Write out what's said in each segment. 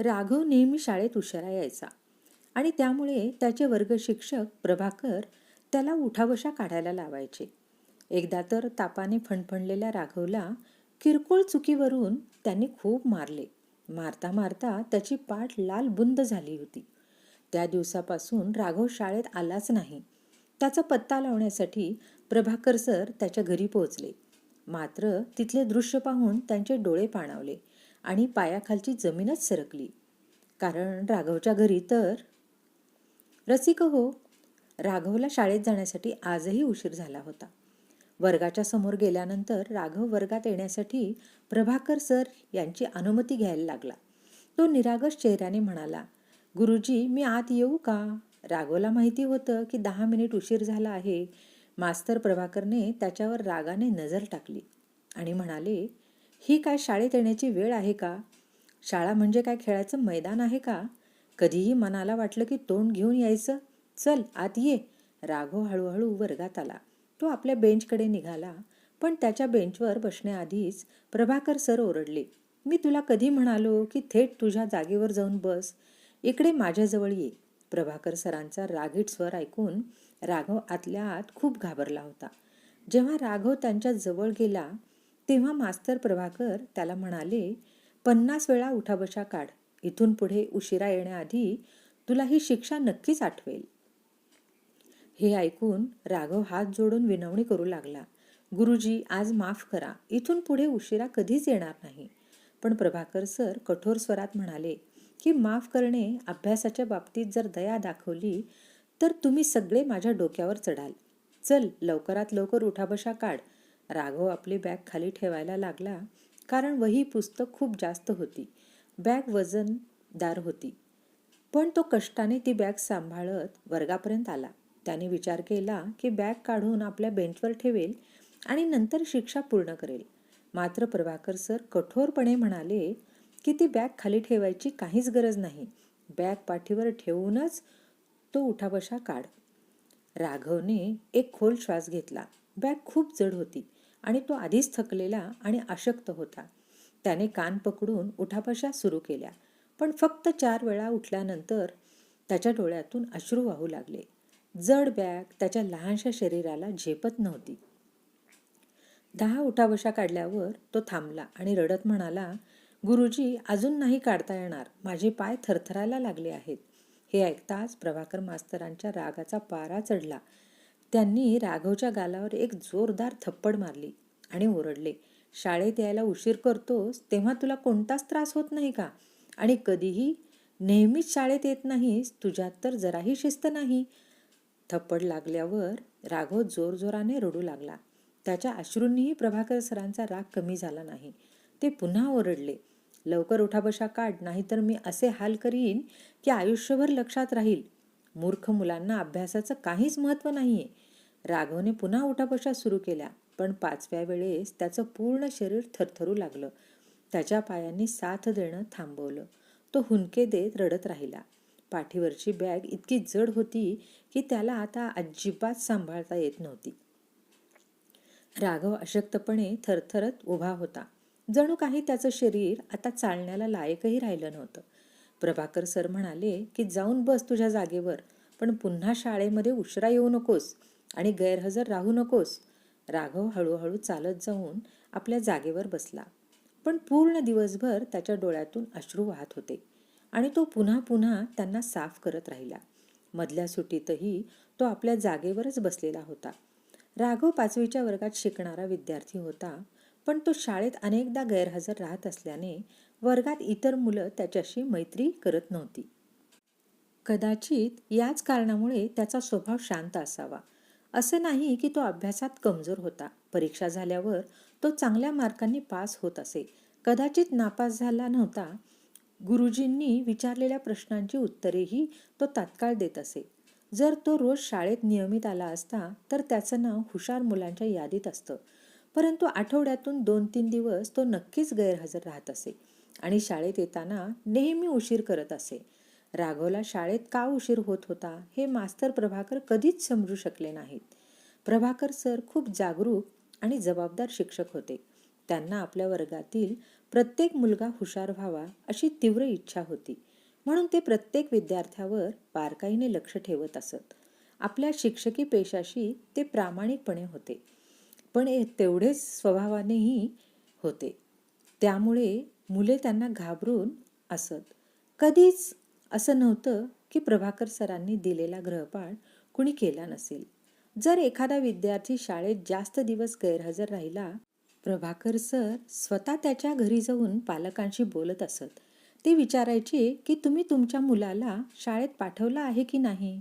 राघव नेहमी शाळेत उशिरा यायचा आणि त्यामुळे त्याचे वर्ग शिक्षक प्रभाकर त्याला उठाबशा काढायला लावायचे. एकदा तर तापाने फणफणलेल्या राघवला किरकोळ चुकीवरून त्यांनी खूप मारले. मारता मारता त्याची पाठ लाल बुंद झाली होती. त्या दिवसापासून राघव शाळेत आलाच नाही. त्याचा पत्ता लावण्यासाठी प्रभाकर सर त्याच्या घरी पोहोचले. मात्र तिथले दृश्य पाहून त्यांचे डोळे पाणावले. आणि पायाखालची जमीनच सरकली. कारण राघवच्या घरी तर रसिक हो. राघवला शाळेत जाण्यासाठी आजही उशीर झाला होता. वर्गाच्या समोर गेल्यानंतर राघव वर्गात येण्यासाठी प्रभाकर सर यांची अनुमती घ्यायला लागला. तो निरागस चेहऱ्याने म्हणाला गुरुजी मी आत येऊ का? राघवला माहिती होतं की दहा मिनिट उशीर झाला आहे. मास्तर प्रभाकरने त्याच्यावर रागाने नजर टाकली आणि म्हणाले ही काय शाळेत येण्याची वेळ आहे का? शाळा म्हणजे काय खेळायचं मैदान आहे का? कधीही मनाला वाटलं की तोंड घेऊन यायचं. चल आत ये. राघव हळूहळू वर्गात आला. तो आपल्या बेंचकडे निघाला. पण त्याच्या बेंचवर बसण्याआधीच प्रभाकर सर ओरडले. मी तुला कधी म्हणालो की थेट तुझ्या जागेवर जाऊन बस. इकडे माझ्याजवळ ये. प्रभाकर सरांचा रागीट स्वर ऐकून राघव आतल्या आत खूप घाबरला होता. जेव्हा राघव त्यांच्या जवळ गेला तेव्हा मास्तर प्रभाकर त्याला म्हणाले पन्नास वेळा उठाबशा काढ. इथून पुढे उशिरा येण्याआधी तुला ही शिक्षा नक्कीच आठवेल. हे ऐकून राघव हात जोडून विनवणी करू लागला. गुरुजी आज माफ करा. इथून पुढे उशिरा कधीच येणार नाही. पण प्रभाकर सर कठोर स्वरात म्हणाले की माफ करणे अभ्यासाच्या बाबतीत जर दया दाखवली तर तुम्ही सगळे माझ्या डोक्यावर चढाल. चल लवकरात लवकर उठाबशा काढ. राघव आपली बॅग खाली ठेवायला लागला कारण वही पुस्तक खूप जास्त होती. बॅग वजनदार होती. पण तो कष्टाने ती बॅग सांभाळत वर्गापर्यंत आला. त्याने विचार केला की बॅग काढून आपल्या बेंचवर ठेवेल आणि नंतर शिक्षा पूर्ण करेल. मात्र प्रभाकर सर कठोरपणे म्हणाले की ती बॅग खाली ठेवायची काहीच गरज नाही. बॅग पाठीवर ठेवूनच तो उठाबशा काढ. राघवने एक खोल श्वास घेतला. बॅग खूप जड होती. आणि तो आधीच थकलेला आणि अशक्त होता. त्याने कान पकडून उठाबशा सुरू केल्या. पण फक्त चार वेळा उठल्यानंतर त्याच्या डोळ्यातून अश्रू वाहू लागले. जड बॅग त्याच्या लहानशा शरीराला झेपत नव्हती. दहा उठाबशा काढल्यावर तो थांबला आणि रडत म्हणाला गुरुजी अजून नाही काढता येणार. माझे पाय थरथरायला लागले आहेत. हे ऐकताच प्रभाकर मास्तरांच्या रागाचा पारा चढला. त्यांनी राघवच्या गालावर एक जोरदार थप्पड मारली आणि ओरडले शाळेत यायला उशीर करतोस तेव्हा तुला कोणताच त्रास होत नाही का? आणि कधीही नेहमीच शाळेत येत नाहीस तुझ्यात तर जराही शिस्त नाही. थप्पड लागल्यावर राघव जोरजोराने रडू लागला. त्याच्या अश्रूंनीही प्रभाकर सरांचा राग कमी झाला नाही. ते पुन्हा ओरडले लवकर उठाबशा काढ नाहीतर मी असे हाल करीन की आयुष्यभर लक्षात राहील. मूर्ख मुलांना अभ्यासाचं काहीच महत्त्व नाहीये. राघवने पुन्हा उठापशा सुरू केल्या पण पाचव्या वेळेस त्याचं पूर्ण शरीर थरथरू लागलं. त्याच्या पायांनी साथ देणं थांबवलं. तो हुंके देत रडत राहिला. पाठीवरची बॅग इतकी जड होती की त्याला आता अजिबात सांभाळता येत नव्हती. राघव अशक्तपणे थरथरत उभा होता. जणू काही त्याचं शरीर आता चालण्याला लायकही राहिलं नव्हतं. प्रभाकर सर म्हणाले की जाऊन बस तुझ्या जागेवर पण पुन्हा शाळेमध्ये उशिरा येऊ नकोस आणि गैरहजर राहू नकोस. राघव हळूहळू चालत जाऊन आपल्या जागेवर बसला. पण पूर्ण दिवसभर त्याच्या डोळ्यातून अश्रू वाहत होते आणि तो पुन्हा पुन्हा त्यांना साफ करत राहिला. मधल्या सुटीतही तो आपल्या जागेवरच बसलेला होता. राघव पाचवीच्या वर्गात शिकणारा विद्यार्थी होता पण तो शाळेत अनेकदा गैरहजर राहत असल्याने वर्गात इतर मुलं त्याच्याशी मैत्री करत नव्हती. कदाचित याच कारणामुळे त्याचा स्वभाव शांत असावा. असं नाही की तो अभ्यासात कमजोर होता. परीक्षा झाल्यावर तो चांगल्या मार्कांनी पास होत असे. कदाचित नापास झाला नव्हता. गुरुजींनी विचारलेल्या प्रश्नांची उत्तरेही तो तात्काळ देत असे. जर तो रोज शाळेत नियमित आला असता तर त्याचं नाव हुशार मुलांच्या यादीत असतं. परंतु आठवड्यातून दोन तीन दिवस तो नक्कीच गैरहजर राहत असे. आणि शाळेत येताना नेहमी उशीर करत असे. राघवला शाळेत का उशीर होत होता हे मास्तर प्रभाकर कधीच समजू शकले नाहीत. प्रभाकर सर खूप जागरूक आणि जबाबदार शिक्षक होते. त्यांना आपल्या वर्गातील प्रत्येक मुलगा हुशार व्हावा अशी तीव्र इच्छा होती. म्हणून ते प्रत्येक विद्यार्थ्यावर बारकाईने लक्ष ठेवत असत. आपल्या शिक्षकी पेशाशी ते प्रामाणिकपणे होते. पण तेवढेच स्वभावानेही होते. त्यामुळे मुले त्यांना घाबरून असत. कधीच असं नव्हतं की प्रभाकर सरांनी दिलेला ग्रहपाठ कुणी केला नसेल. जर एखादा विद्यार्थी शाळेत जास्त दिवस गैरहजर राहिला प्रभाकर सर स्वतः त्याच्या घरी जाऊन पालकांशी बोलत असत. ते विचारायचे की तुम्ही तुमच्या मुलाला शाळेत पाठवलं आहे की नाही?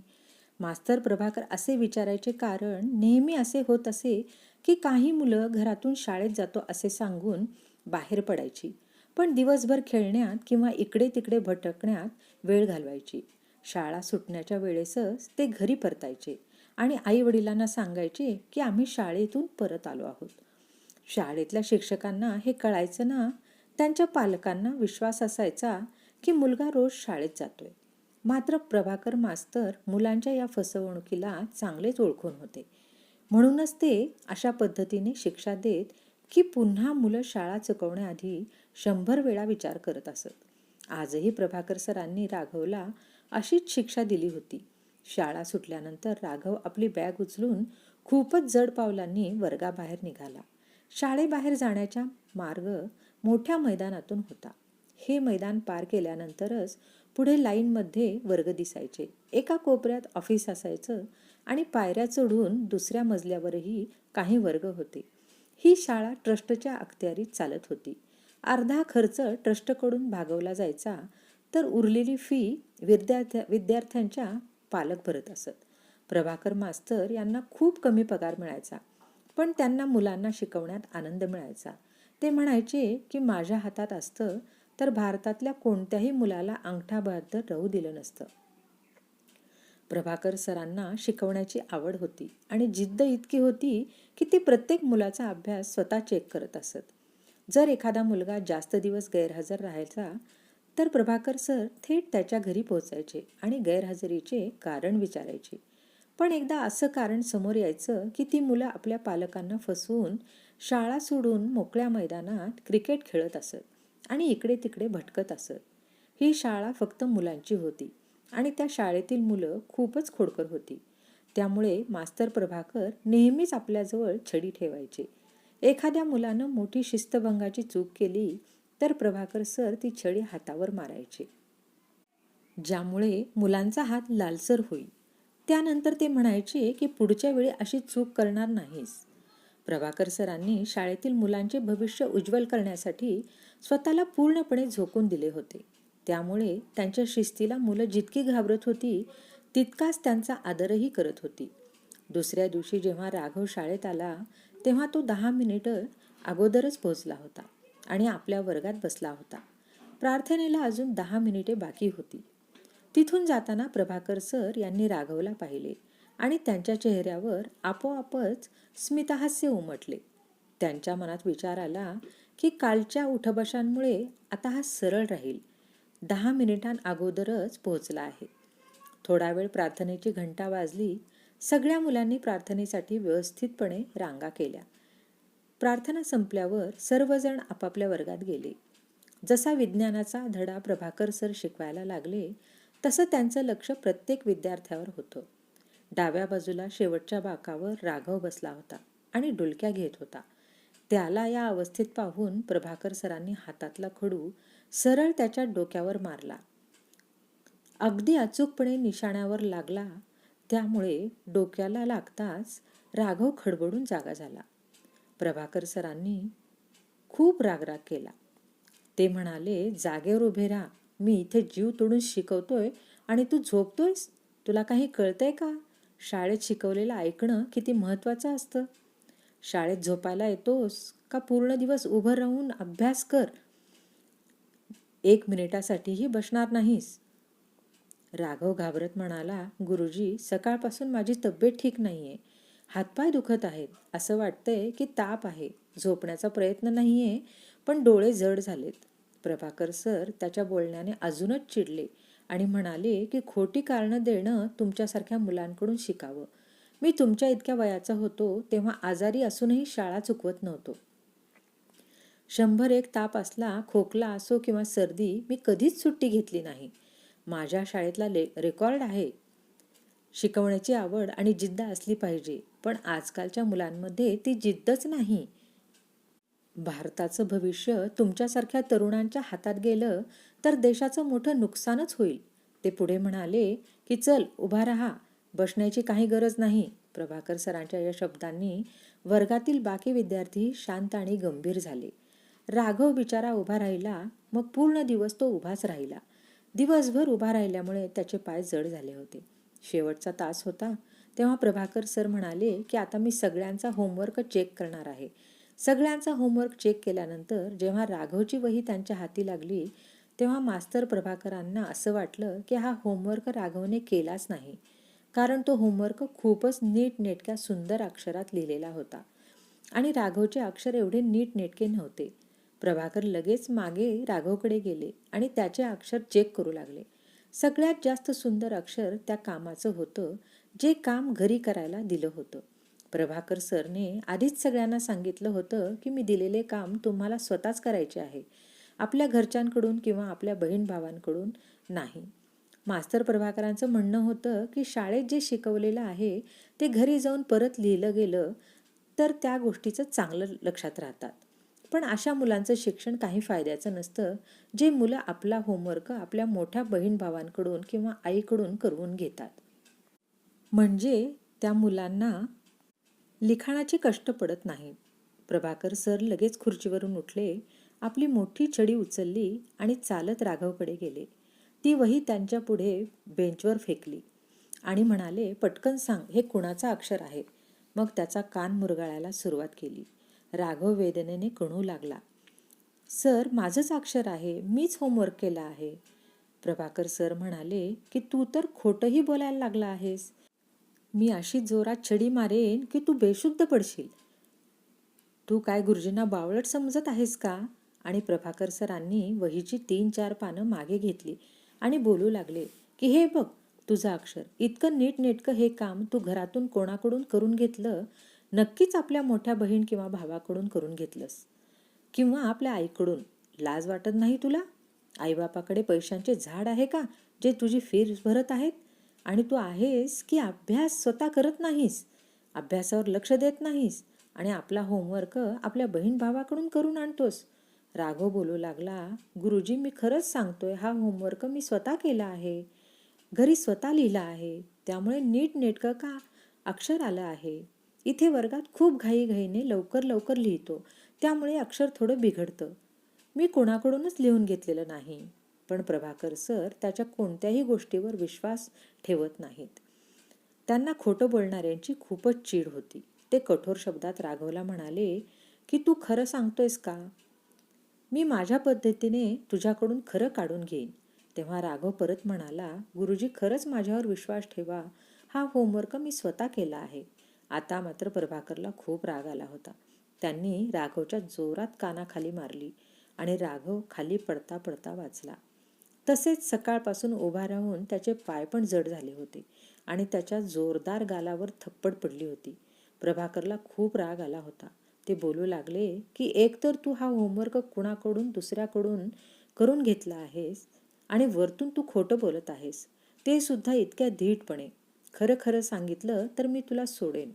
मास्तर प्रभाकर असे विचारायचे कारण नेहमी असे होत असे की काही मुलं घरातून शाळेत जातो असे सांगून बाहेर पडायची. पण दिवसभर खेळण्यात किंवा इकडे तिकडे भटकण्यात वेळ घालवायची. शाळा सुटण्याच्या वेळेसच ते घरी परतायचे आणि आई वडिलांना सांगायचे की आम्ही शाळेतून परत आलो आहोत. शाळेतल्या शिक्षकांना हे कळायचं ना त्यांच्या पालकांना विश्वास असायचा की मुलगा रोज शाळेत जातोय. मात्र प्रभाकर मास्तर मुलांच्या या फसवणुकीला चांगलेच ओळखून होते. म्हणूनच ते अशा पद्धतीने शिक्षा देत की पुन्हा मुलं शाळा चुकवण्याआधी शंभर वेळा विचार करत असत. आजही प्रभाकर सरांनी राघवला अशीच शिक्षा दिली होती. शाळा सुटल्यानंतर राघव आपली बॅग उचलून खूपच जड पावलांनी वर्गाबाहेर निघाला. शाळेबाहेर जाण्याचा मार्ग मोठ्या मैदानातून होता. हे मैदान पार केल्यानंतरच पुढे लाईनमध्ये वर्ग दिसायचे. एका कोपऱ्यात ऑफिस असायचं आणि पायऱ्या चढून दुसऱ्या मजल्यावरही काही वर्ग होते. ही शाळा ट्रस्टच्या अखत्यारीत चालत होती. अर्धा खर्च ट्रस्टकडून भागवला जायचा तर उरलेली फी विद्यार्थ्या विद्यार्थ्यांच्या पालक भरत असत. प्रभाकर मास्तर यांना खूप कमी पगार मिळायचा पण त्यांना मुलांना शिकवण्यात आनंद मिळायचा. ते म्हणायचे की माझ्या हातात असतं तर भारतातल्या कोणत्याही मुलाला अंगठा बहादर राहू दिलं नसतं. प्रभाकर सरांना शिकवण्याची आवड होती आणि जिद्द इतकी होती की ते प्रत्येक मुलाचा अभ्यास स्वतः चेक करत असत. जर एखादा मुलगा जास्त दिवस गैरहजर राहायचा तर प्रभाकर सर थेट त्याच्या घरी पोहोचायचे आणि गैरहजेरीचे कारण विचारायचे. पण एकदा असं कारण समोर यायचं की ती मुलं आपल्या पालकांना फसवून शाळा सोडून मोकळ्या मैदानात क्रिकेट खेळत असत आणि इकडे तिकडे भटकत असत. ही शाळा फक्त मुलांची होती आणि त्या शाळेतील मुलं खूपच खोडकर होती. त्यामुळे मास्तर प्रभाकर नेहमीच आपल्याजवळ छडी ठेवायचे. एखाद्या मुलानं मोठी शिस्तभंगाची चूक केली तर प्रभाकर सर ती छडी हातावर मारायचे. ज्यामुळे मुलांचा हात लालसर होई त्यानंतर ते म्हणायचे की पुढच्या वेळी अशी चूक करणार नाहीस. प्रभाकर सरांनी शाळेतील मुलांचे भविष्य उज्ज्वल करण्यासाठी स्वतःला पूर्णपणे झोकून दिले होते. त्यामुळे त्यांच्या शिस्तीला मुलं जितकी घाबरत होती तितकाच त्यांचा आदरही करत होती. दुसऱ्या दिवशी जेव्हा राघव शाळेत आला तेव्हा तो दहा मिनिटं अगोदरच पोहोचला होता आणि आपल्या वर्गात बसला होता. प्रार्थनेला अजून दहा मिनिटे बाकी होती. तिथून जाताना प्रभाकर सर यांनी राघवला पाहिले आणि त्यांच्या चेहऱ्यावर आपोआपच स्मितहास्य उमटले. त्यांच्या मनात विचार आला की कालच्या उठबशांमुळे आता हा सरळ राहील. दहा मिनिटां अगोदरच पोहोचला आहे. थोडा वेळ प्रार्थनेची घंटा वाजली सगळ्या मुलांनी प्रार्थनेसाठी व्यवस्थितपणे रांगा केल्या. प्रार्थना संपल्यावर सर्वजण आपापल्या वर्गात गेले. जसा विज्ञानाचा धडा प्रभाकर सर शिकवायला लागले तसं त्यांचं लक्ष प्रत्येक विद्यार्थ्यावर होतं. डाव्या बाजूला शेवटच्या बाकावर राघव बसला होता आणि डुलक्या घेत होता. त्याला या अवस्थेत पाहून प्रभाकर सरांनी हातातला खडू सरळ त्याच्या डोक्यावर मारला. अगदी अचूकपणे निशाण्यावर लागला त्यामुळे डोक्याला लागताच राघव खडबडून जागा झाला. प्रभाकर सरांनी खूप रागराग केला. ते म्हणाले जागेवर उभे राहा. मी इथे जीव तोडून शिकवतोय आणि तू झोपतोयस? तुला काही कळतंय का? शाळेत शिकवलेलं ऐकणं किती महत्त्वाचं असतं. शाळेत झोपायला येतोस का पूर्ण दिवस उभं राहून अभ्यास कर? एक मिनिटासाठीही बसणार नाहीस. राघव घाबरत म्हणाला गुरुजी सकाळपासून माझी तब्येत ठीक नाही आहे हातपाय दुखत आहेत. असं वाटतंय की ताप आहे. झोपण्याचा प्रयत्न नाही आहे पण डोळे जड झालेत. प्रभाकर सर त्याच्या बोलण्याने अजूनच चिडले आणि म्हणाले की खोटी कारणं देणं तुमच्यासारख्या मुलांकडून शिकावं. मी तुमच्या इतक्या वयाचा होतो तेव्हा आजारी असूनही शाळा चुकवत नव्हतो. शंभर एक ताप असला खोकला असो किंवा सर्दी मी कधीच सुट्टी घेतली नाही. माझ्या शाळेतला ले रेकॉर्ड आहे. शिकवण्याची आवड आणि जिद्द असली पाहिजे पण आजकालच्या मुलांमध्ये ती जिद्दच नाही. भारताचं भविष्य तुमच्यासारख्या तरुणांच्या हातात गेलं तर देशाचं मोठं नुकसानच होईल. ते पुढे म्हणाले की चल उभा राहा. बसण्याची काही गरज नाही. प्रभाकर सरांच्या या शब्दांनी वर्गातील बाकी विद्यार्थी शांत आणि गंभीर झाले. राघव बिचारा उभा राहिला मग पूर्ण दिवस तो उभाच राहिला. दिवसभर उभा राहिल्यामुळे त्याचे पाय जड झाले होते. शेवटचा तास होता तेव्हा प्रभाकर सर म्हणाले की आता मी सगळ्यांचा होमवर्क चेक करणार आहे. सगळ्यांचा होमवर्क चेक केल्यानंतर जेव्हा राघवची वही त्यांच्या हाती लागली तेव्हा मास्तर प्रभाकरांना असं वाटलं की हा होमवर्क राघवने केलाच नाही. कारण तो होमवर्क खूपच नीटनेटक्या सुंदर अक्षरात लिहिलेला होता. आणि राघवचे अक्षर एवढे नीटनेटके नव्हते. प्रभाकर लगेच मागे राघवकडे गेले आणि त्याचे अक्षर चेक करू लागले. सगळ्यात जास्त सुंदर अक्षर त्या कामाचं होतं जे काम घरी करायला दिलं होतं. प्रभाकर सरने आधीच सगळ्यांना सांगितलं होतं की मी दिलेले काम तुम्हाला स्वतःच करायचे आहे. आपल्या घरच्यांकडून किंवा आपल्या बहीण भावांकडून नाही. मास्तर प्रभाकरांचं म्हणणं होतं की शाळेत जे शिकवलेलं आहे ते घरी जाऊन परत लिहिलं गेलं तर त्या गोष्टीचं चांगलं लक्षात राहतात. पण अशा मुलांचं शिक्षण काही फायद्याचं नसतं जे मुलं आपला होमवर्क आपल्या मोठ्या बहीण भावांकडून किंवा आईकडून करून घेतात. म्हणजे त्या मुलांना लिखाणाचे कष्ट पडत नाहीत. प्रभाकर सर लगेच खुर्चीवरून उठले आपली मोठी छडी उचलली आणि चालत राघवकडे गेले. ती वही त्यांच्या पुढे बेंचवर फेकली आणि म्हणाले पटकन सांग हे कुणाचं अक्षर आहे? मग त्याचा कान मुरगाळायला सुरुवात केली. राघव वेदनेने कणू लागला. सर माझंच अक्षर आहे. मीच होमवर्क केला आहे. प्रभाकर सर म्हणाले की तू तर खोटंही बोलायला लागला आहेस. मी अशी जोरात छडी मारेन की तू बेशुद्ध पडशील. तू काय गुरुजींना बावळट समजत आहेस का? आणि प्रभाकर सरांनी वहीची तीन चार पानं मागे घेतली आणि बोलू लागले की हे बघ तुझं अक्षर इतकं नीटनेटकं हे काम तू घरातून कोणाकडून करून घेतलं नक्कीच आपल्या मोठ्या बहीण किंवा भावाकडून करून घेतलंस. किंवा आपल्या आईकडून. लाज वाटत नाही तुला? आईबापाकडे पैशांचे झाड आहे का? जे तुझी फीस भरत आहेत? आणि तू आहेस की अभ्यास स्वतः करत नाहीस? अभ्यासावर लक्ष देत नाहीस? आणि आपला होमवर्क आपल्या बहीण भावाकडून करून आणतोस? राघव बोलू लागला गुरुजी मी खरंच सांगतोय हा होमवर्क मी स्वतः केला आहे. घरी स्वतः लिहिला आहे. त्यामुळे नीट नेटकं का? अक्षर आलं आहे. इथे वर्गात खूप घाईघाईने लवकर लवकर लिहितो. त्यामुळे अक्षर थोडं बिघडतं. मी कोणाकडूनच लिहून घेतलेलं नाही. पण प्रभाकर सर त्याच्या कोणत्याही गोष्टीवर विश्वास ठेवत नाहीत. त्यांना खोटं बोलणाऱ्यांची खूपच चीड होती. ते कठोर शब्दात राघवला म्हणाले की तू खरं सांगतोयस का? मी माझ्या पद्धतीने तुझ्याकडून खरं काढून घेईन. तेव्हा राघव परत म्हणाला गुरुजी खरंच माझ्यावर विश्वास ठेवा. हा होमवर्क मी स्वतः केला आहे. आता मात्र प्रभाकरला खूप राग आला होता. त्यांनी राघवच्या जोरात कानाखाली मारली आणि राघव खाली पडता पडता वाचला. तसेच सकाळपासून उभा राहून त्याचे पाय पण जड झाले होते आणि त्याच्या जोरदार गालावर थप्पड पडली होती. प्रभाकरला खूप राग आला होता. ते बोलू लागले की एकतर तू हा होमवर्क कुणाकडून दुसऱ्याकडून करून घेतला आहेस आणि वरतून तू खोटं बोलत आहेस. ते सुद्धा इतक्या धीटपणे. खरं खरं सांगितलं तर मी तुला सोडेन.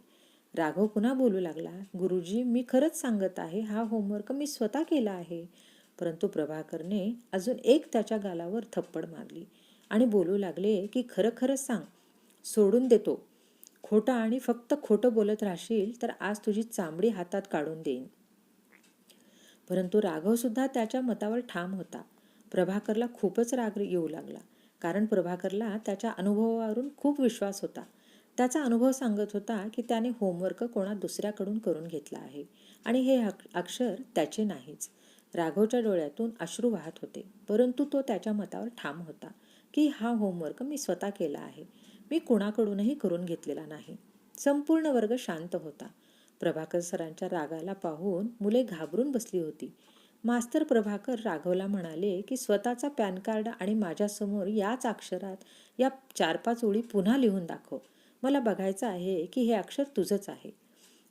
राघव पुन्हा बोलू लागला गुरुजी मी खरंच सांगत आहे हा होमवर्क मी स्वतः केला आहे. परंतु प्रभाकरने अजून एक त्याच्या गालावर थप्पड मारली आणि बोलू लागले की खरं खरंच सांग सोडून देतो. खोटं आणि फक्त खोटं बोलत राहशील तर आज तुझी चांबडी हातात काढून देईन. परंतु राघव सुद्धा त्याच्या मतावर ठाम होता. प्रभाकरला खूपच राग येऊ लागला कारण प्रभाकरला त्याच्या अनुभवावरून खूप विश्वास होता. त्याचा अनुभव सांगत होता की त्याने होमवर्क कोणा दुसऱ्याकडून करून घेतला आहे आणि हे अक्षर त्याचे नाहीच. राघवच्या डोळ्यातून अश्रू वाहत होते परंतु तो त्याच्या मतावर ठाम होता की हा होमवर्क मी स्वतः केला आहे. मी कुणाकडूनही करून घेतलेला नाही. संपूर्ण वर्ग शांत होता. प्रभाकर सरांच्या रागाला पाहून मुले घाबरून बसली होती. मास्तर प्रभाकर राघवला म्हणाले की स्वतःचा पॅन कार्ड आणि माझ्यासमोर याच अक्षरात या चार पाच ओळी पुन्हा लिहून दाखव. मला बघायचं आहे की हे अक्षर तुझंच आहे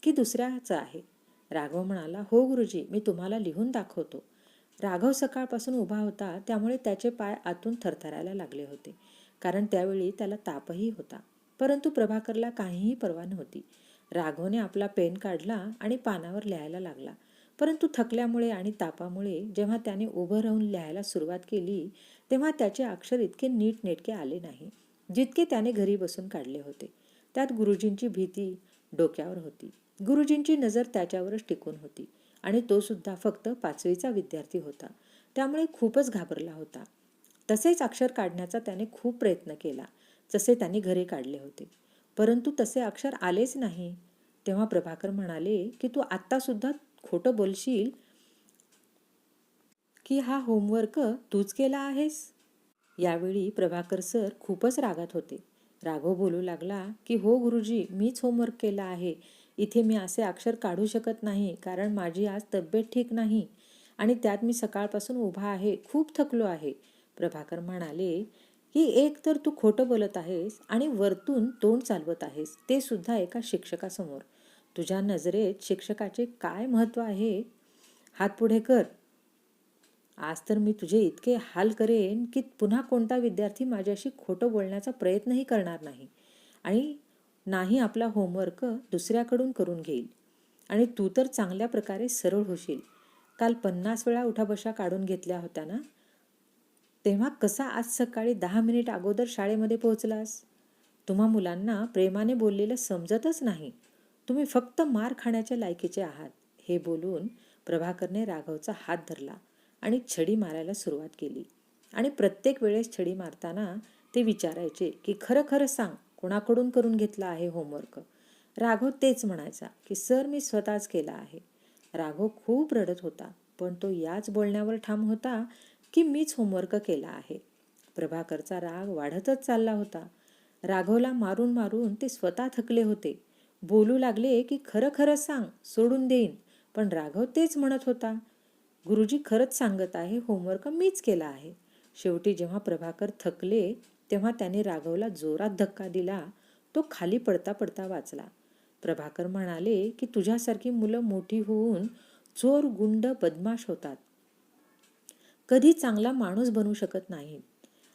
की दुसऱ्याचं आहे? राघव म्हणाला हो गुरुजी मी तुम्हाला लिहून दाखवतो. राघव सकाळपासून उभा होता त्यामुळे त्याचे पाय आतून थरथरायला लागले होते कारण त्यावेळी त्याला तापही होता. परंतु प्रभाकरला काहीही परवा नव्हती. राघवने आपला पेन काढला आणि पानावर लिहायला लागला. परंतु थकल्यामुळे आणि तापामुळे जेव्हा त्याने उभं राहून लिहायला सुरुवात केली तेव्हा त्याचे अक्षर इतके नीटनेटके आले नाही. जितके त्याने घरी बसून काढले होते. त्यात गुरुजींची भीती डोक्यावर होती. गुरुजींची नजर त्याच्यावरच टिकून होती आणि तो सुद्धा फक्त पाचवीचा विद्यार्थी होता. त्यामुळे खूपच घाबरला होता. तसेच अक्षर काढण्याचा त्याने खूप प्रयत्न केला जसे त्यांनी घरी काढले होते. परंतु तसे अक्षर आलेच नाही. तेव्हा प्रभाकर म्हणाले की तू आत्तासुद्धा खोटं बोलशील? की हा होमवर्क तूच केला आहेस? यावेळी प्रभाकर सर खूपच रागात होते. राघव बोलू लागला की हो गुरुजी मीच होमवर्क केला आहे. इथे मी असे अक्षर काढू शकत नाही कारण माझी आज तब्येत ठीक नाही आणि त्यात मी सकाळपासून उभा आहे खूप थकलो आहे. प्रभाकर म्हणाले की एक तर तू खोटं बोलत आहेस आणि वरतून तोंड चालवत आहेस ते सुद्धा एका शिक्षकासमोर. तुझ्या नजरेत शिक्षकाचे काय महत्त्व आहे? हात पुढे कर. आज तर मी तुझे इतके हाल करेन की पुन्हा कोणता विद्यार्थी माझ्याशी खोटं बोलण्याचा प्रयत्नही करणार नाही. आणि नाही आपला होमवर्क दुसऱ्याकडून करून घेईल. आणि तू तर चांगल्या प्रकारे सरळ होशील. काल पन्नास वेळा उठाबशा काढून घेतल्या होत्या ना? तेव्हा कसा आज सकाळी दहा मिनिट अगोदर शाळेमध्ये पोहोचलास? तुम्हा मुलांना प्रेमाने बोललेलं समजतच नाही. तुम्ही फक्त मार खाण्याच्या लायकीचे आहात. हे बोलून प्रभाकरने राघवचा हात धरला. आणि छडी मारायला सुरुवात केली. आणि प्रत्येक वेळेस छडी मारताना ते विचारायचे की खरं खरं सांग कोणाकडून करून घेतला आहे होमवर्क राघव तेच म्हणायचा की सर मी स्वतःच केला आहे. राघव खूप रडत होता पण तो याच बोलण्यावर ठाम होता की मीच होमवर्क केला आहे. प्रभाकरचा राग वाढतच चालला होता. राघवला मारून मारून ते स्वतः थकले होते. बोलू लागले की खरं खरं सांग सोडून देईन. पण राघव तेच म्हणत होता गुरुजी खरंच सांगत आहे होमवर्क मीच केला आहे. शेवटी जेव्हा प्रभाकर थकले तेव्हा त्याने राघवला जोरात धक्का दिला. तो खाली पडता पडता वाचला. प्रभाकर म्हणाले की तुझ्यासारखी मुलं मोठी होऊन चोर गुंड बदमाश होतात. कधी चांगला माणूस बनू शकत नाही.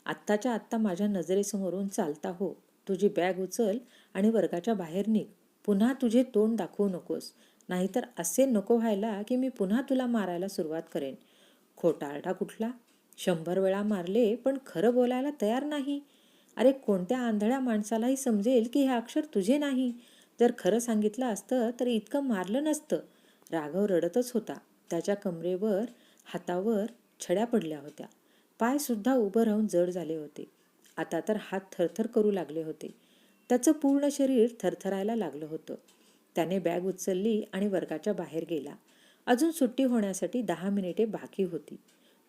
आत्ताच्या आत्ता माझ्या नजरेसमोरून चालता हो. तुझी बॅग उचल आणि वर्गाच्या बाहेर निघ. पुन्हा तुझे तोंड दाखवू नकोस. नाहीतर असे नको व्हायला की मी पुन्हा तुला मारायला सुरुवात करेन. खोटारडा कुठला? शंभर वेळा मारले पण खरं बोलायला तयार नाही. अरे कोणत्या आंधळ्या माणसालाही समजेल की हे अक्षर तुझे नाही. जर खरं सांगितलं असतं तर इतकं मारलं नसतं. राघव रडतच होता. त्याच्या कमरेवर हातावर छड्या पडल्या होत्या. पायसुद्धा उभं राहून जड झाले होते. आता तर हात थरथर करू लागले होते. त्याचं पूर्ण शरीर थरथरायला लागलं होतं. त्याने बॅग उचलली आणि वर्गाच्या बाहेर गेला. अजून सुट्टी होण्यासाठी दहा मिनिटे बाकी होती.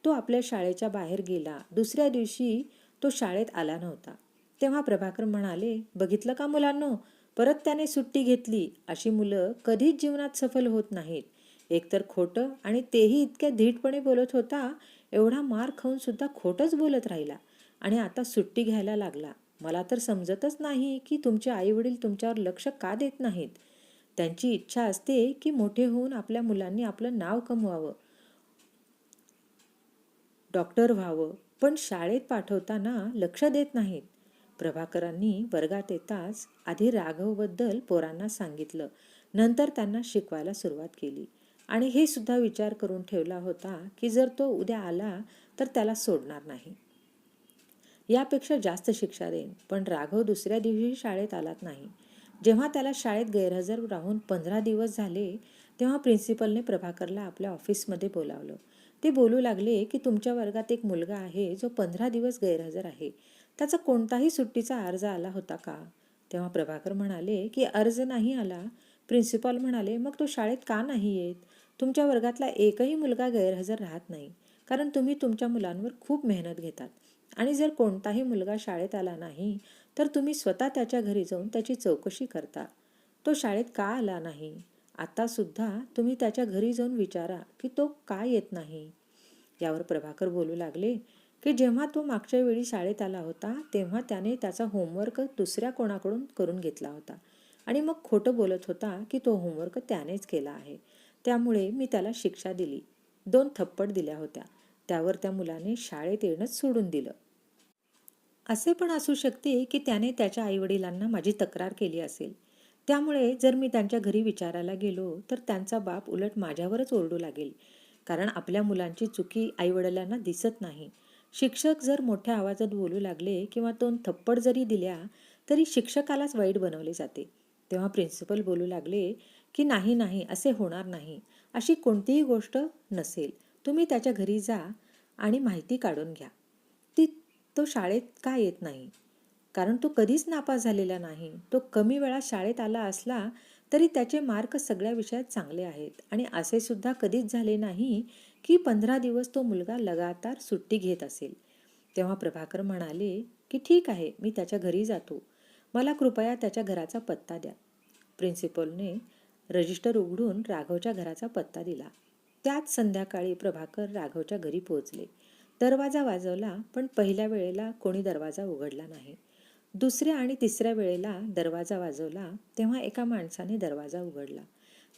तो आपल्या शाळेच्या बाहेर गेला. दुसऱ्या दिवशी तो शाळेत आला नव्हता. तेव्हा प्रभाकर म्हणाले बघितलं का मुलांनो? परत त्याने सुट्टी घेतली. अशी मुलं कधीच जीवनात सफल होत नाहीत. एकतर खोटं आणि तेही इतक्या धीटपणे बोलत होता एवढा मार खाऊन सुद्धा खोटंच बोलत राहिला आणि आता सुट्टी घ्यायला लागला. मला तर समजतच नाही की तुमचे आईवडील तुमच्यावर लक्ष का देत नाहीत? त्यांची इच्छा असते की मोठे होऊन आपल्या मुलांनी आपलं नाव कमवावं. डॉक्टर व्हावं. पण शाळेत पाठवताना लक्ष देत नाहीत. प्रभाकरांनी वर्गात येताच आधी राघवबद्दल पोरांना सांगितलं. नंतर त्यांना शिकवायला सुरुवात केली. आणि हे सुद्धा विचार करून ठेवला होता की जर तो उद्या आला तर त्याला सोडणार नाही. यापेक्षा जास्त शिक्षा देईन. पण राघव दुसऱ्या दिवशी शाळेत आलात नाही. जेव्हा त्याला शाळेत गैरहजर राहून पंधरा दिवस झाले तेव्हा प्रिन्सिपलने प्रभाकरला आपल्या ऑफिसमध्ये बोलावलं. ते बोलू लागले की तुमच्या वर्गात एक मुलगा आहे जो पंधरा दिवस गैरहजर आहे. त्याचा कोणताही सुट्टीचा अर्ज आला होता का? तेव्हा प्रभाकर म्हणाले की अर्ज नाही आला. प्रिन्सिपॉल म्हणाले मग तो शाळेत का नाही येत? तुमच्या वर्गातला एकही मुलगा गैरहजर राहत नाही. कारण तुम्ही तुमच्या मुलांवर खूप मेहनत घेतात. आणि जर कोणताही मुलगा शाळेत आला नाही तर तुम्ही स्वतः त्याच्या घरी जाऊन त्याची चौकशी करता. तो शाळेत का आला नाही? आत्तासुद्धा तुम्ही त्याच्या घरी जाऊन विचारा की तो का येत नाही? यावर प्रभाकर बोलू लागले की जेव्हा तो मागच्या वेळी शाळेत आला होता तेव्हा त्याने त्याचा होमवर्क दुसऱ्या कोणाकडून करून घेतला होता. आणि मग खोटं बोलत होता की तो होमवर्क त्यानेच केला आहे. त्यामुळे मी त्याला शिक्षा दिली. दोन थप्पड दिल्या होत्या. त्यावर त्या मुलाने शाळेत येणंच सोडून दिलं. असे पण असू शकते की त्याने त्याच्या आईवडिलांना माझी तक्रार केली असेल. त्यामुळे जर मी त्यांच्या घरी विचारायला गेलो तर त्यांचा बाप उलट माझ्यावरच ओरडू लागेल. कारण आपल्या मुलांची चुकी आईवडिलांना दिसत नाही. शिक्षक जर मोठ्या आवाजात बोलू लागले किंवा दोन थप्पड जरी दिल्या तरी शिक्षकालाच वाईट बनवले जाते. तेव्हा प्रिन्सिपल बोलू लागले की नाही नाही असे होणार नाही. अशी कोणतीही गोष्ट नसेल. तुम्ही त्याच्या घरी जा आणि माहिती काढून घ्या. तो शाळेत का येत नाही? कारण तो कधीच नापास झालेला नाही. तो कमी वेळा शाळेत आला असला तरी त्याचे मार्क सगळ्या विषयात चांगले आहेत. आणि असे सुद्धा कधीच झाले नाही की पंधरा दिवस तो मुलगा लगातार सुट्टी घेत असेल. तेव्हा प्रभाकर म्हणाले की ठीक आहे मी त्याच्या घरी जातो. मला कृपया त्याच्या घराचा पत्ता द्या. प्रिन्सिपलने रजिस्टर उघडून राघवच्या घराचा पत्ता दिला. त्याच संध्याकाळी प्रभाकर राघवच्या घरी पोहोचले. दरवाजा वाजवला पण पहिल्या वेळेला कोणी दरवाजा उघडला नाही. दुसऱ्या आणि तिसऱ्या वेळेला दरवाजा वाजवला तेव्हा एका माणसाने दरवाजा उघडला.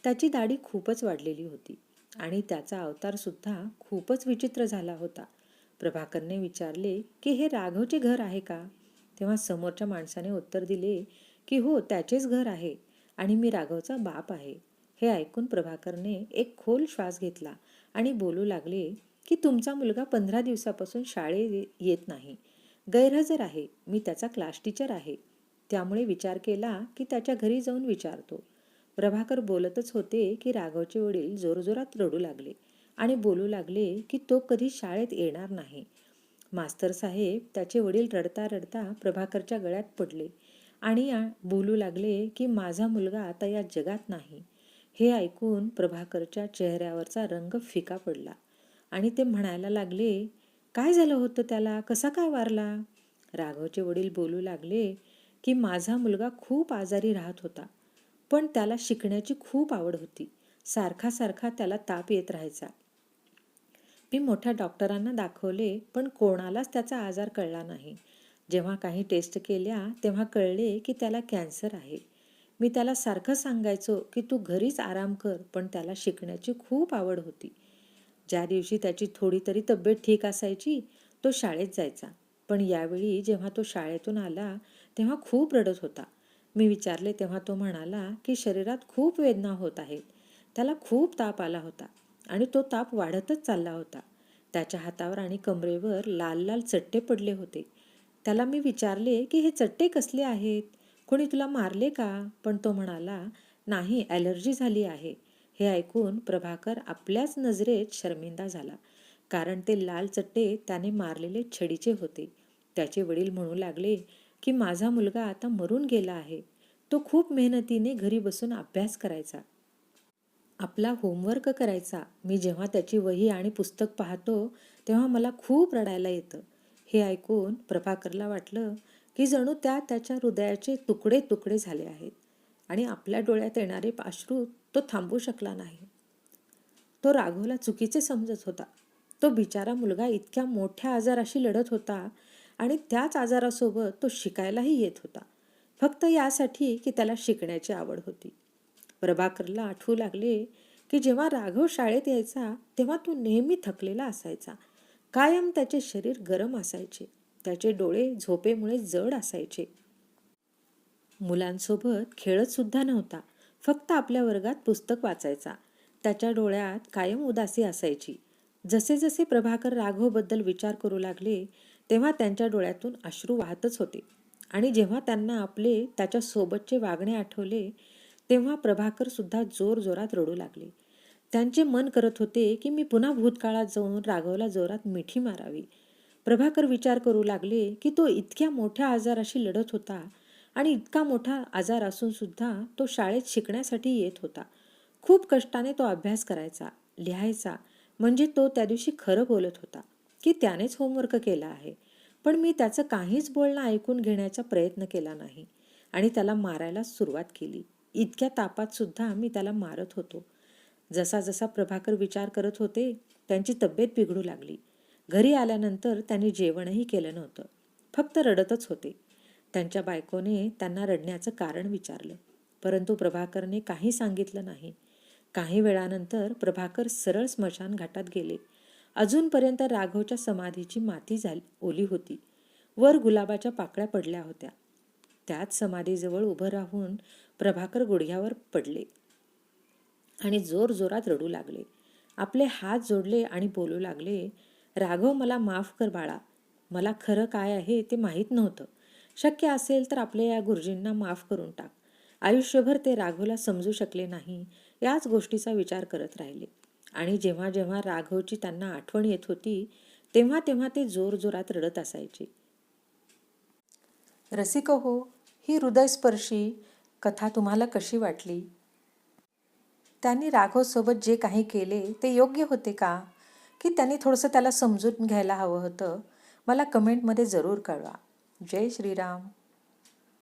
त्याची दाढी खूपच वाढलेली होती आणि त्याचा अवतारसुद्धा खूपच विचित्र झाला होता. प्रभाकरने विचारले की हे राघवचे घर आहे का? तेव्हा समोरच्या माणसाने उत्तर दिले की हो त्याचेच घर आहे आणि मी राघवचा बाप आहे. हे ऐकून प्रभाकरने एक खोल श्वास घेतला आणि बोलू लागले की तुमचा मुलगा पंधरा दिवसापासून शाळेत येत नाही. गैरहजर आहे. मी त्याचा क्लास टीचर आहे. त्यामुळे विचार केला की त्याच्या घरी जाऊन विचारतो. प्रभाकर बोलतच होते की राघवचे वडील जोरजोरात रडू लागले आणि बोलू लागले की तो कधी शाळेत येणार नाही. मास्तर साहेब त्याचे वडील रडता रडता प्रभाकरच्या गळ्यात पडले आणि बोलू लागले की माझा मुलगा आता या जगात नाही. हे ऐकून प्रभाकरच्या चेहऱ्यावरचा रंग फिका पडला. आणि ते म्हणायला लागले काय झालं होतं त्याला? कसा काय वारला? राघवचे वडील बोलू लागले की माझा मुलगा खूप आजारी राहत होता पण त्याला शिकण्याची खूप आवड होती. सारखा सारखा त्याला ताप येत राहायचा. मी मोठ्या डॉक्टरांना दाखवले पण कोणालाच त्याचा आजार कळला नाही. जेव्हा काही टेस्ट केल्या तेव्हा कळले की त्याला कॅन्सर आहे. मी त्याला सारखं सांगायचो की तू घरीच आराम कर पण त्याला शिकण्याची खूप आवड होती. ज्या दिवशी त्याची थोडी तरी तब्येत ठीक असायची तो शाळेत जायचा. पण यावेळी जेव्हा तो शाळेतून आला तेव्हा खूप रडत होता. मी विचारले तेव्हा तो म्हणाला की शरीरात खूप वेदना होत आहेत. त्याला खूप ताप आला होता आणि तो ताप वाढतच चालला होता. त्याच्या हातावर आणि कमरेवर लाल लाल चट्टे पडले होते. त्याला मी विचारले की हे चट्टे कसले आहेत? कोणी तुला मारले का? पण तो म्हणाला नाही ॲलर्जी झाली आहे. हे ऐकून प्रभाकर आपल्याच नजरेत शर्मिंदा झाला. कारण ते लाल चट्टे त्याने मारलेले छडीचे होते. त्याचे वडील म्हणू लागले की माझा मुलगा आता मरून गेला आहे. तो खूप मेहनतीने घरी बसून अभ्यास करायचा. आपला होमवर्क करायचा. मी जेव्हा त्याची वही आणि पुस्तक पाहतो तेव्हा मला खूप रडायला येतं. हे ऐकून प्रभाकरला वाटलं की जणू त्या त्याच्या हृदयाचे तुकडे तुकडे झाले आहेत. आणि आपल्या डोळ्यात येणारे अश्रू तो थांबू शकला नाही. तो राघवला चुकीचे समजत होता. तो बिचारा मुलगा इतक्या मोठ्या आजाराशी लढत होता आणि त्याच आजारासोबत तो शिकायलाही येत होता. फक्त यासाठी की त्याला शिकण्याची आवड होती. प्रभाकरला आठवू लागले की जेव्हा राघव शाळेत यायचा तेव्हा तो नेहमी थकलेला असायचा. कायम त्याचे शरीर गरम असायचे. त्याचे डोळे झोपेमुळे जड असायचे. मुलांसोबत खेळत सुद्धा नव्हता. फक्त आपल्या वर्गात पुस्तक वाचायचा. त्याच्या डोळ्यात कायम उदासी असायची. जसे जसे प्रभाकर राघवबद्दल विचार करू लागले तेव्हा त्यांच्या डोळ्यातून अश्रू वाहतच होते. आणि जेव्हा त्यांना आपले त्याच्या सोबतचे वागणे आठवले तेव्हा प्रभाकर सुद्धा जोर जोरात रडू लागले. त्यांचे मन करत होते की मी पुन्हा भूतकाळात जाऊन राघवला जोरात मिठी मारावी. प्रभाकर विचार करू लागले की तो इतक्या मोठ्या आजाराशी लढत होता आणि इतका मोठा आजार असून सुद्धा तो शाळेत शिकण्यासाठी येत होता. खूप कष्टाने तो अभ्यास करायचा लिहायचा म्हणजे तो त्या दिवशी खरं बोलत होता की त्यानेच होमवर्क केला आहे. पण मी त्याचं काहीच बोलणं ऐकून घेण्याचा प्रयत्न केला नाही आणि त्याला मारायला सुरुवात केली. इतक्या तापात सुद्धा मी त्याला मारत होतो. जसा जसा प्रभाकर विचार करत होते त्यांची तब्येत बिघडू लागली. घरी आल्यानंतर त्यांनी जेवणही केलं नव्हतं. फक्त रडतच होते. त्यांच्या बायकोने त्यांना रडण्याचं कारण विचारलं. परंतु प्रभाकरने काही सांगितलं नाही. काही वेळानंतर प्रभाकर सरळ स्मशान घाटात गेले. अजूनपर्यंत राघवच्या समाधीची माती झाली ओली होती. वर गुलाबाच्या पाकळ्या पडल्या होत्या. त्याच समाधीजवळ उभं राहून प्रभाकर गुडघ्यावर पडले आणि जोर जोरात रडू लागले. आपले हात जोडले आणि बोलू लागले राघव मला माफ कर बाळा. मला खरं काय आहे ते माहीत नव्हतं. शक्य असेल तर आपल्या या गुरुजींना माफ करून टाक. आयुष्यभर ते राघवला समजू शकले नाही याच गोष्टीचा विचार करत राहिले. आणि जेव्हा जेव्हा राघवची त्यांना आठवण येत होती तेव्हा तेव्हा ते जोर जोरात रडत असायचे. रसिक हो ही हृदयस्पर्शी कथा तुम्हाला कशी वाटली? त्यांनी राघवसोबत जे काही केले ते योग्य होते का? की त्यांनी थोडंसं त्याला समजून घ्यायला हवं होतं? मला कमेंटमध्ये जरूर कळवा. जय श्रीराम.